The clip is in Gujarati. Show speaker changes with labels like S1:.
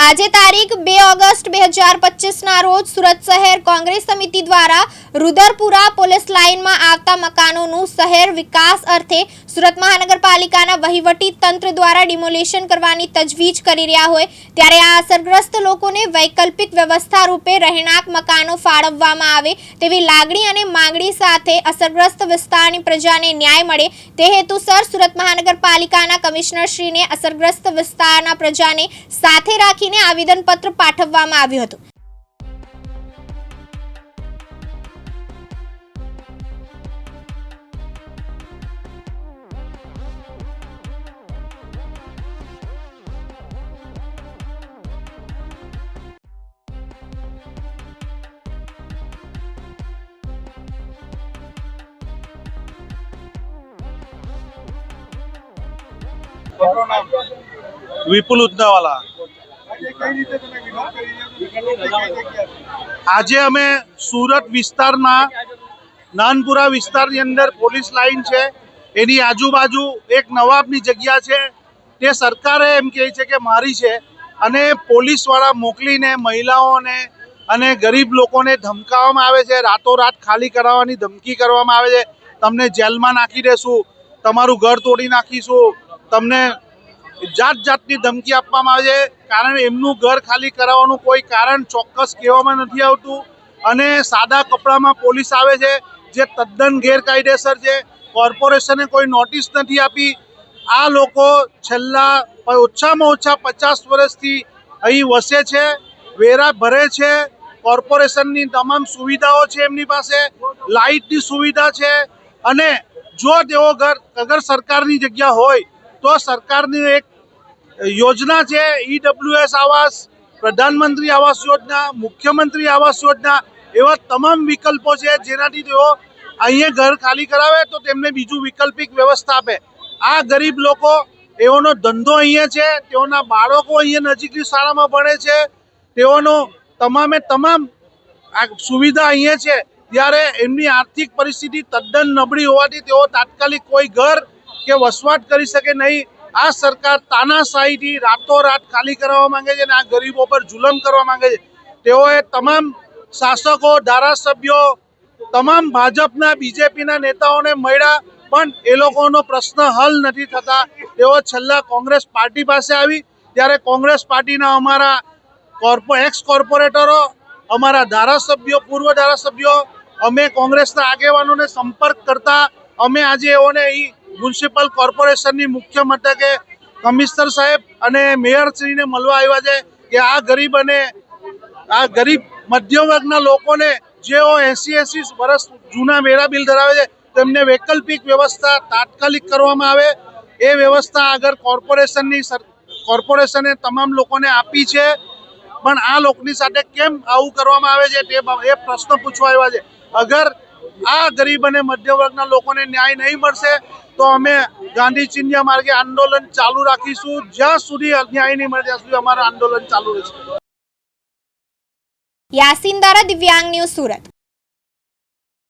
S1: આજે તારીખ બે ઓગસ્ટ બે હજાર પચીસના રોજ સુરત શહેર કોંગ્રેસ સમિતિ દ્વારા રુદરપુરા પોલીસ લાઇનમાં આવતા મકાનોનું શહેર વિકાસ અર્થે સુરત મહાનગરપાલિકાના વહીવટી તંત્ર દ્વારા ડિમોલેશન કરવાની તજવીજ કરી રહ્યા હોય ત્યારે આ અસરગ્રસ્ત લોકોને વૈકલ્પિક વ્યવસ્થા રૂપે રહેણાંક મકાનો ફાળવવામાં આવે તેવી લાગણી અને માંગણી સાથે અસરગ્રસ્ત વિસ્તારની પ્રજાને ન્યાય મળે તે હેતુસર સુરત મહાનગરપાલિકાના કમિશનરશ્રીને અસરગ્રસ્ત વિસ્તારના પ્રજાને સાથે રાખીને આવેદનપત્ર પાઠવવામાં આવ્યું હતું.
S2: વિપુલ ઉદનાવાલા
S3: આજે
S2: અમે સુરત વિસ્તારના નાનપુરા વિસ્તારની અંદર પોલીસ લાઇન છે. એની આજુબાજુ એક નવાબની જગ્યા છે. તે સરકારે એમ કહે છે કે મારી છે અને પોલીસવાળા મોકલીને મહિલાઓને અને ગરીબ લોકોને ધમકાવવામાં આવે છે. રાતોરાત ખાલી કરાવવાની ધમકી કરવામાં આવે છે. તમને જેલમાં નાખી દેશું, તમારું ઘર તોડી નાખીશું, તમને જાત જાતની ધમકી આપવામાં આવે છે. કારણ એમનું ઘર ખાલી કરાવવાનું કોઈ કારણ ચોક્કસ કહેવામાં નથી આવતું. અને સાદા કપડામાં પોલીસ આવે છે, જે તદ્દન ગેરકાયદેસર છે. કોર્પોરેશને કોઈ નોટિસ નથી આપી. આ લોકો છેલ્લા ઓછામાં ઓછા પચાસ વર્ષથી અહીં વસે છે, વેરા ભરે છે. કોર્પોરેશનની તમામ સુવિધાઓ છે એમની પાસે, લાઇટની સુવિધા છે. અને જો તેઓ ઘર, અગર સરકારની જગ્યા હોય, તો સરકારની એક યોજના છે ઈડબ્લ્યુએસ આવાસ, પ્રધાનમંત્રી આવાસ યોજના, મુખ્યમંત્રી આવાસ યોજના, એવા તમામ વિકલ્પો છે જેનાથી તેઓ અહીંયા ઘર ખાલી કરાવે તો તેમને બીજું વૈકલ્પિક વ્યવસ્થા આપે. આ ગરીબ લોકો એઓનો ધંધો અહીંયા છે, તેઓના બાળકો અહીંયા નજીકની શાળામાં ભણે છે, તેઓનો તમામે તમામ સુવિધા અહીંયા છે, ત્યારે એમની આર્થિક પરિસ્થિતિ તદ્દન નબળી હોવાથી તેઓ તાત્કાલિક કોઈ ઘર કે વસવાટ કરી શકે નહીં. આ સરકાર તાનાશાહીથી રાતોરાત ખાલી કરવા માંગે છે અને આ ગરીબો પર જુલમ કરવા માંગે છે. તેઓએ તમામ શાસકો, ધારાસભ્યો, તમામ ભાજપના, બીજેપીના નેતાઓને મળ્યા, પણ એ લોકોનો પ્રશ્ન હલ નથી થતા. તેઓ છેલ્લા કોંગ્રેસ પાર્ટી પાસે આવી. ત્યારે કોંગ્રેસ પાર્ટીના અમારા કોર્પો એક્સ કોર્પોરેટરો અમારા ધારાસભ્યો, પૂર્વ ધારાસભ્યો, અમે કોંગ્રેસના આગેવાનોને સંપર્ક કરતા, અમે આજે એઓને અહીં મ્યુનિસિપલ કોર્પોરેશનની મુખ્ય મથકે કમિશનર સાહેબ અને મેયરશ્રીને મળવા આવ્યા છે કે આ ગરીબ અને આ ગરીબ મધ્યમ વર્ગના લોકોને જેઓ એસી એસી વર્ષ જૂના વેરા બિલ ધરાવે છે, તેમને વૈકલ્પિક વ્યવસ્થા તાત્કાલિક કરવામાં આવે. એ વ્યવસ્થા આગળ કોર્પોરેશનની કોર્પોરેશને તમામ લોકોને આપી છે. પણ આ લોકોની સાથે કેમ આવું કરવામાં આવે છે તે એ પ્રશ્ન પૂછવા આવ્યા છે. અગર આ ગરીબ અને મધ્ય વર્ગના લોકોને ન્યાય નહીં મળશે તો અમે ગાંધી ચિંધ્યા માર્ગે આંદોલન ચાલુ રાખીશું. જ્યાં સુધી ન્યાય નહીં મળે ત્યાં સુધી અમારું આંદોલન ચાલુ રહેશે.
S1: યાસીન દ્વારા દિવ્યાંગ ન્યૂઝ સુરત.